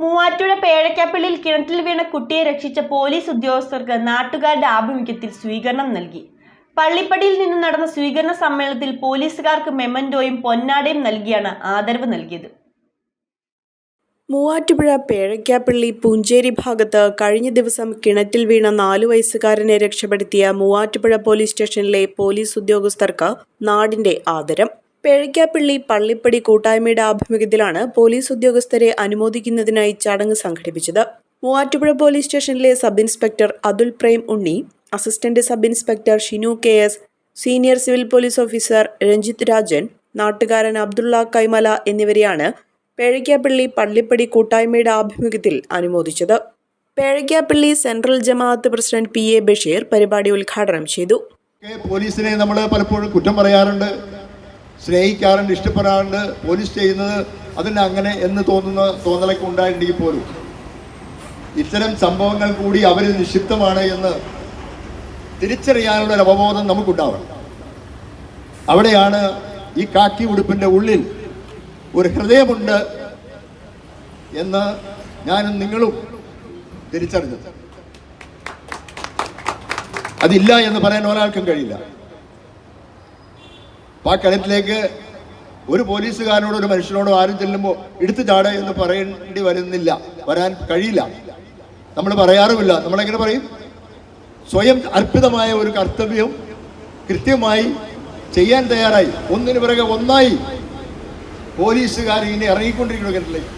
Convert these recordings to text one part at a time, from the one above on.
മൂവാറ്റുപുഴ പേഴക്കാപ്പള്ളിയിൽ കിണറ്റിൽ വീണ കുട്ടിയെ രക്ഷിച്ച പോലീസ് ഉദ്യോഗസ്ഥർക്ക് നാട്ടുകാരുടെ ആഭിമുഖ്യത്തിൽ സ്വീകരണം നൽകി. പള്ളിപ്പടിയിൽ നിന്ന് നടന്ന സ്വീകരണ സമ്മേളനത്തിൽ പോലീസുകാർക്ക് മെമന്റോയും പൊന്നാടയും നൽകിയാണ് ആദരവ് നൽകിയത്. മൂവാറ്റുപുഴ പേഴക്കാപ്പിള്ളി പൂഞ്ചേരി ഭാഗത്ത് കഴിഞ്ഞ ദിവസം കിണറ്റിൽ വീണ നാലു വയസ്സുകാരനെ രക്ഷപ്പെടുത്തിയ മൂവാറ്റുപുഴ പോലീസ് സ്റ്റേഷനിലെ പോലീസ് ഉദ്യോഗസ്ഥർക്ക് നാടിന്റെ ആദരം പേഴയ്ക്കാപ്പള്ളി പള്ളിപ്പടി കൂട്ടായ്മയുടെ ആഭിമുഖ്യത്തിലാണ് പോലീസ് ഉദ്യോഗസ്ഥരെ അനുമോദിക്കുന്നതിനായി ചടങ്ങ് സംഘടിപ്പിച്ചത്. മൂവാറ്റുപുഴ പോലീസ് സ്റ്റേഷനിലെ sub inspector Athul Prem Unni assistant sub inspector Shinu K S senior civil police officer Ranjith Rajan നാട്ടുകാരൻ അബ്ദുള്ള കൈമല എന്നിവരെയാണ് പേഴയ്ക്കാപ്പള്ളി പള്ളിപ്പടി കൂട്ടായ്മയുടെ ആഭിമുഖ്യത്തിൽ അനുമോദിച്ചത്. പേഴയ്ക്കാപ്പള്ളി സെൻട്രൽ ജമാഅത്ത് പ്രസിഡന്റ് പി എ ബഷീർ പരിപാടി ഉദ്ഘാടനം ചെയ്തു. പോലീസിനെ നമ്മൾ പലപ്പോഴും കുറ്റം പറയാറുണ്ട്. സ്നേഹിക്കാറുണ്ട് ഇഷ്ടപ്പെടാറുണ്ട് പോലീസ് ചെയ്യുന്നത് അതിന് അങ്ങനെ എന്ന് തോന്നുന്ന തോന്നലൊക്കെ ഉണ്ടായിട്ടുണ്ടെങ്കിൽ പോലും. ഇത്തരം സംഭവങ്ങൾ കൂടി അവർ നിക്ഷിപ്തമാണ് എന്ന് തിരിച്ചറിയാനുള്ള ഒരു അവബോധം നമുക്കുണ്ടാവണം. അവിടെയാണ് ഈ കാക്കി ഉടുപ്പിന്റെ ഉള്ളിൽ ഒരു ഹൃദയമുണ്ട് എന്ന് ഞാനും നിങ്ങളും തിരിച്ചറിഞ്ഞത്. അതില്ല എന്ന് പറയാൻ ഒരാൾക്കും കഴിയില്ല. അപ്പൊ ആ കിണറ്റിലേക്ക് ഒരു പോലീസുകാരനോടോ ഒരു മനുഷ്യനോടോ ആരും ചെല്ലുമ്പോൾ എടുത്തു ചാട എന്ന് പറയേണ്ടി വരുന്നില്ല. വരാൻ കഴിയില്ല. നമ്മൾ പറയാറുമില്ല. നമ്മളെങ്ങനെ പറയും? സ്വയം അർപ്പിതമായ ഒരു കർത്തവ്യം കൃത്യമായി ചെയ്യാൻ തയ്യാറായി. ഒന്നിനു പിറകെ ഒന്നായി പോലീസുകാർ ഇങ്ങനെ ഇറങ്ങിക്കൊണ്ടിരിക്കുന്നു കിണറ്റിലേക്ക്.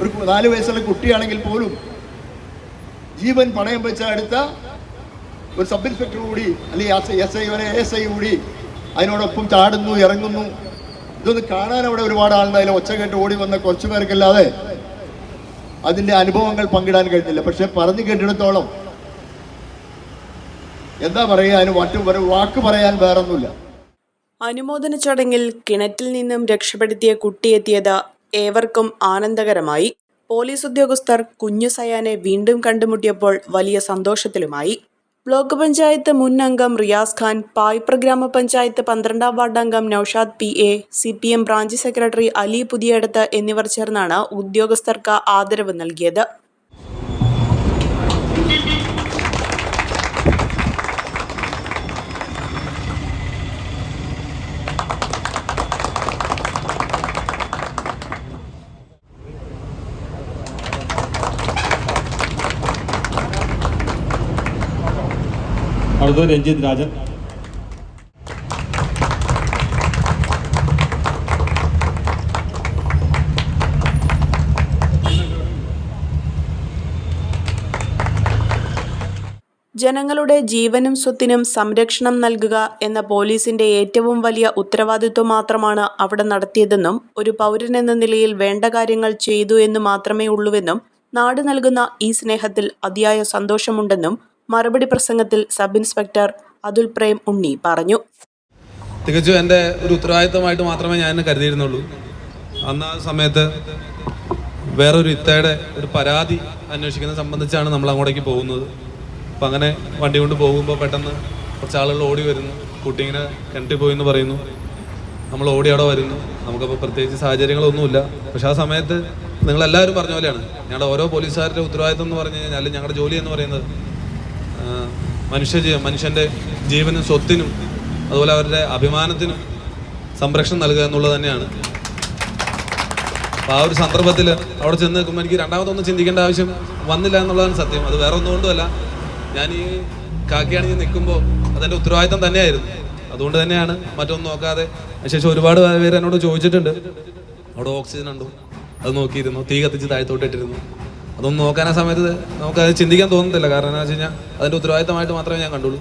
ഒരു നാല് വയസ്സുള്ള കുട്ടിയാണെങ്കിൽ പോലും ജീവൻ പണയം വെച്ച അടുത്ത ഒരു സബ് ഇൻസ്പെക്ടർ കൂടി അല്ലെങ്കിൽ എസ് ഐ വരെ എസ് ഐ കൂടി അതിനോടൊപ്പം ചാടുന്നു ഇറങ്ങുന്നു. ഇതൊന്ന് കാണാൻ അവിടെ ഒരുപാട് ആളുണ്ടായാലും ഒച്ച കേട്ട് ഓടി വന്ന കുറച്ചു പേർക്കല്ലാതെ അതിന്റെ അനുഭവങ്ങൾ പങ്കിടാൻ കഴിഞ്ഞില്ല. പക്ഷെ പറഞ്ഞു കേട്ടിടത്തോളം എന്താ പറയുക അതിന് മറ്റു വാക്ക് പറയാൻ വേറൊന്നുമില്ല. അനുമോദന ചടങ്ങിൽ കിണറ്റിൽ നിന്നും രക്ഷപ്പെടുത്തിയ കുട്ടിയെത്തിയത് ഏവർക്കും ആനന്ദകരമായി. പോലീസ് ഉദ്യോഗസ്ഥർ കുഞ്ഞു സയാനെ വീണ്ടും കണ്ടുമുട്ടിയപ്പോൾ വലിയ സന്തോഷത്തിലുമായി. ബ്ലോക്ക് പഞ്ചായത്ത് മുൻ അംഗം റിയാസ് ഖാൻ പായ്പ്ര ഗ്രാമപഞ്ചായത്ത് പന്ത്രണ്ടാം വാർഡ് അംഗം Noushad P A C P M branch secretary Ali Puthiyadath എന്നിവർ ചേർന്നാണ് ഉദ്യോഗസ്ഥർക്ക് ആദരവ് നൽകിയത്. അടുത്തത് രഞ്ജിത് രാജൻ. ജനങ്ങളുടെ ജീവനും സ്വത്തിനും സംരക്ഷണം നൽകുക എന്ന പോലീസിന്റെ ഏറ്റവും വലിയ ഉത്തരവാദിത്വം മാത്രമാണ് അവിടെ നടത്തിയതെന്നും ഒരു പൗരനെന്ന നിലയിൽ വേണ്ട കാര്യങ്ങൾ ചെയ്തു എന്ന് മാത്രമേ ഉള്ളൂവെന്നും നാട് നൽകുന്ന ഈ സ്നേഹത്തിൽ അതിയായ സന്തോഷമുണ്ടെന്നും മറുപടി പ്രസംഗത്തിൽ സബ് ഇൻസ്പെക്ടർ അതുൽ പ്രേം ഉണ്ണി പറഞ്ഞു. തികച്ചും എന്റെ ഒരു ഉത്തരവാദിത്തമായിട്ട് മാത്രമേ ഞാൻ കരുതിയിരുന്നുള്ളൂ. അന്ന് ആ സമയത്ത് വേറൊരു ഇത്തയുടെ ഒരു പരാതി അന്വേഷിക്കുന്നത് സംബന്ധിച്ചാണ് നമ്മൾ അങ്ങോട്ടേക്ക് പോകുന്നത്. അപ്പം അങ്ങനെ വണ്ടി കൊണ്ട് പോകുമ്പോൾ പെട്ടെന്ന് കുറച്ച് ആളുകൾ ഓടി വരുന്നു. കുട്ടി ഇങ്ങനെ കിണറ്റിൽ പോയി എന്ന് പറയുന്നു. നമ്മൾ ഓടി അവിടെ വരുന്നു. നമുക്കപ്പോൾ പ്രത്യേകിച്ച് സാഹചര്യങ്ങളൊന്നുമില്ല. പക്ഷെ ആ സമയത്ത് നിങ്ങളെല്ലാവരും പറഞ്ഞ പോലെയാണ്. ഞങ്ങളുടെ ഓരോ പോലീസുകാരുടെ ഉത്തരവാദിത്തം എന്ന് പറഞ്ഞു കഴിഞ്ഞാൽ ഞങ്ങളുടെ ജോലി എന്ന് പറയുന്നത് മനുഷ്യ മനുഷ്യന്റെ ജീവനും സ്വത്തിനും അതുപോലെ അവരുടെ അഭിമാനത്തിനും സംരക്ഷണം നൽകുക എന്നുള്ളത് തന്നെയാണ്. അപ്പോൾ ആ ഒരു സന്ദർഭത്തിൽ അവിടെ ചെന്ന് നിൽക്കുമ്പോൾ എനിക്ക് രണ്ടാമതൊന്നും ചിന്തിക്കേണ്ട ആവശ്യം വന്നില്ല എന്നുള്ളതാണ് സത്യം. അത് വേറെ ഒന്നുകൊണ്ടുമല്ല. ഞാൻ ഈ കാക്കിയാണെങ്കിൽ നിൽക്കുമ്പോൾ അതെന്റെ ഉത്തരവാദിത്തം തന്നെയായിരുന്നു. അതുകൊണ്ട് തന്നെയാണ് മറ്റൊന്നും നോക്കാതെ അതിനുശേഷം ഒരുപാട് പേര് എന്നോട് ചോദിച്ചിട്ടുണ്ട്. അവിടെ ഓക്സിജൻ ഉണ്ടോ? അത് നോക്കിയിരുന്നു. തീ കത്തിച്ച് താഴത്തോട്ട് ഇട്ടിരുന്നു. അതൊന്നും നോക്കാൻ ആ സമയത്ത് നമുക്കത് ചിന്തിക്കാൻ തോന്നുന്നില്ല കാരണം എന്താ വെച്ച് കഴിഞ്ഞാൽ അതിന്റെ ഉത്തരവാദിത്തമായിട്ട് മാത്രമേ ഞാൻ കണ്ടുള്ളൂ.